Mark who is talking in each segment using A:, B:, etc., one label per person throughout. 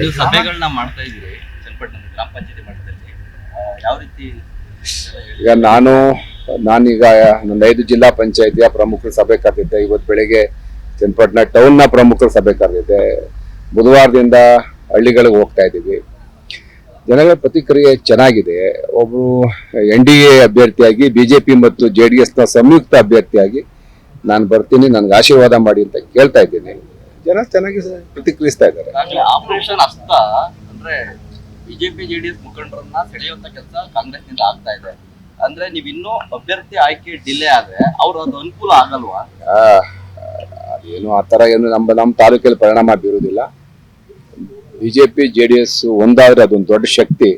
A: ನೀವು ಸಭೆಗಳನ್ನ ಮಾಡ್ತಾ ಇದ್ದೀರಿ ಚನ್ನಪಟ್ಟಣ ಗ್ರಾಮ ಪಂಚಾಯತಿ ಮಟ್ಟದಲ್ಲಿ. ಯಾವ ರೀತಿ
B: ಈಗ ನಾನು ನಾನೀಗ ನನ್ನ ಐದು ಜಿಲ್ಲಾ ಪಂಚಾಯತಿಯ ಪ್ರಮುಖರ ಸಭೆ ಕರೆದಿದ್ದೆ. ಇವತ್ತು ಬೆಳಿಗ್ಗೆ ಚನ್ನಪಟ್ಟಣ ಟೌನ್ನ ಪ್ರಮುಖರ ಸಭೆ ಕರೆದಿದ್ದೆ. ಬುಧವಾರದಿಂದ ಹಳ್ಳಿಗಳಿಗೆ ಹೋಗ್ತಾ ಇದ್ದೀವಿ. ಜನಗಳ ಪ್ರತಿಕ್ರಿಯೆ ಚೆನ್ನಾಗಿದೆ. ಒಬ್ಬರು ಎನ್ ಡಿ ಎ ಅಭ್ಯರ್ಥಿಯಾಗಿ ಬಿಜೆಪಿ ಮತ್ತು ಜೆ ಡಿ ಎಸ್ನ ಸಂಯುಕ್ತ ಅಭ್ಯರ್ಥಿಯಾಗಿ ನಾನು ಬರ್ತೀನಿ. ನನಗೆ ಆಶೀರ್ವಾದ ಮಾಡಿ ಅಂತ ಕೇಳ್ತಾ ಇದ್ದೀನಿ. ಜನ ಚೆನ್ನಾಗಿ ಪ್ರತಿಕ್ರಿಯಿಸ್ತಾ ಇದ್ದಾರೆ.
A: ಆಪರೇಷನ್ ಅಷ್ಟ ಅಂದ್ರೆ ಬಿಜೆಪಿ ಜೆಡಿಎಸ್ ಮುಖಂಡರನ್ನ ಸೆಳೆಯುವಂತ ಕೆಲಸ ಕಾಂಗ್ರೆಸ್ನಿಂದ ಆಗ್ತಾ ಇದೆ. ಅಂದ್ರೆ ನೀವ್ ಇನ್ನೂ ಅಭ್ಯರ್ಥಿ ಆಯ್ಕೆ ಡಿಲೇ ಆದ್ರೆ ಅವ್ರ ಅದು ಅನುಕೂಲ ಆಗಲ್ವಾ?
B: ಅದೇನು ಆ ತರ ಏನು ನಮ್ಮ ನಮ್ಮ ತಾಲೂಕಲ್ಲಿ ಪರಿಣಾಮ ಬೀರುವುದಿಲ್ಲ. ಬಿಜೆಪಿ ಜೆ ಡಿ ಎಸ್ ಒಂದಾದ್ರೆ ಅದೊಂದು ದೊಡ್ಡ ಶಕ್ತಿ.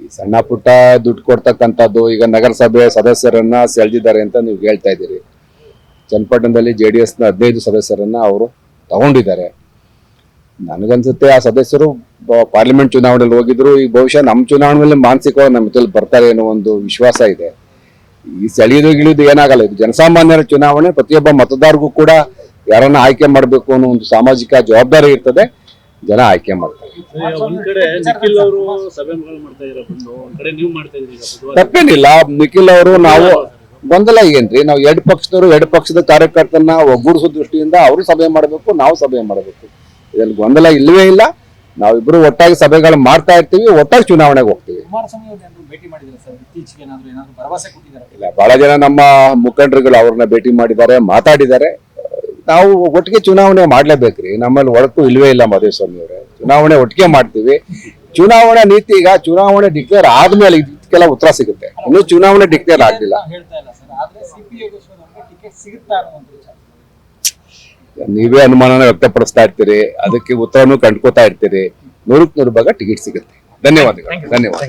B: ಈ ಸಣ್ಣ ಪುಟ್ಟ ದುಡ್ಡು ಕೊಡ್ತಕ್ಕಂಥದ್ದು ಈಗ ನಗರಸಭೆ ಸದಸ್ಯರನ್ನ ಸೆಳೆದಿದ್ದಾರೆ ಅಂತ ನೀವು ಹೇಳ್ತಾ ಇದ್ದೀರಿ. ಚನ್ನಪಟ್ಟಣದಲ್ಲಿ ಜೆ ಡಿ ಎಸ್ನ ಹದಿನೈದು ಸದಸ್ಯರನ್ನ ಅವರು ತಗೊಂಡಿದ್ದಾರೆ. ನನಗನ್ಸುತ್ತೆ ಆ ಸದಸ್ಯರು ಪಾರ್ಲಿಮೆಂಟ್ ಚುನಾವಣೆಯಲ್ಲಿ ಹೋಗಿದ್ರು ಈಗ ಬಹುಶಃ ನಮ್ಮ ಚುನಾವಣೆಯಲ್ಲಿ ಮಾನಸಿಕವಾಗಿ ನಮ್ಮ ಜೊತೆ ಬರ್ತಾರೆ ಅನ್ನೋ ಒಂದು ವಿಶ್ವಾಸ ಇದೆ. ಈ ಸೆಳೆಯೋದು ಗಿಳಿಯೋದು ಏನಾಗಲ್ಲ ಇದು ಜನಸಾಮಾನ್ಯರ ಚುನಾವಣೆ ಪ್ರತಿಯೊಬ್ಬ ಮತದಾರರಿಗೂ ಕೂಡ ಯಾರನ್ನ ಆಯ್ಕೆ ಮಾಡಬೇಕು ಅನ್ನೋ ಒಂದು ಸಾಮಾಜಿಕ ಜವಾಬ್ದಾರಿ ಇರ್ತದೆ ಜನ ಆಯ್ಕೆ ಮಾಡ್ತಾರೆ. ತಪ್ಪೇನಿಲ್ಲ ನಿಖಿಲ್ ಅವರು ನಾವು ಗೊಂದಲ ಏನ್ರಿ? ನಾವು ಎರಡು ಪಕ್ಷದವರು ಎರಡು ಪಕ್ಷದ ಕಾರ್ಯಕರ್ತರನ್ನ ಒಗ್ಗೂಡಿಸೋ ದೃಷ್ಟಿಯಿಂದ ಅವರು ಸಭೆ ಮಾಡಬೇಕು ನಾವು ಸಭೆ ಮಾಡಬೇಕು. ಇದರಲ್ಲಿ ಗೊಂದಲ ಇಲ್ಲವೇ ಇಲ್ಲ. ನಾವಿಬ್ರು ಒಟ್ಟಾಗಿ ಸಭೆಗಳು ಮಾಡ್ತಾ ಇರ್ತೀವಿ ಒಟ್ಟಾಗಿ ಚುನಾವಣೆಗೆ ಹೋಗ್ತೀವಿ. ಇಲ್ಲ ಬಹಳ ಜನ ನಮ್ಮ ಮುಖಂಡರುಗಳು ಅವ್ರನ್ನ ಭೇಟಿ ಮಾಡಿದ್ದಾರೆ ಮಾತಾಡಿದ್ದಾರೆ. ನಾವು ಒಟ್ಟಿಗೆ ಚುನಾವಣೆ ಮಾಡ್ಲೇಬೇಕ್ರಿ. ನಮ್ಮಲ್ಲಿ ಒಳಕು ಇಲ್ವೇ ಇಲ್ಲ ಮಹದೇವಸ್ವಾಮಿ ಅವರೇ ಚುನಾವಣೆ ಒಟ್ಟಿಗೆ ಮಾಡ್ತೀವಿ. ಚುನಾವಣಾ ನೀತಿ ಈಗ ಚುನಾವಣೆ ಡಿಕ್ಲೇರ್ ಆದ್ಮೇಲೆ ಇದಕ್ಕೆಲ್ಲ ಉತ್ತರ ಸಿಗುತ್ತೆ. ಇನ್ನು ಚುನಾವಣೆ ಡಿಕ್ಲೇರ್ ಆಗಲಿಲ್ಲ. ನೀವೇ ಅನುಮಾನನ ವ್ಯಕ್ತಪಡಿಸ್ತಾ ಇರ್ತೀರಿ. ಅದಕ್ಕೆ ಉತ್ತರನೂ ಕಂಡ್ಕೋತಾ ಇರ್ತೀರಿ. ನೂರಕ್ಕೆ ನೂರು ಭಾಗ ಟಿಕೆಟ್ ಸಿಗುತ್ತೆ. ಧನ್ಯವಾದಗಳು. ಧನ್ಯವಾದ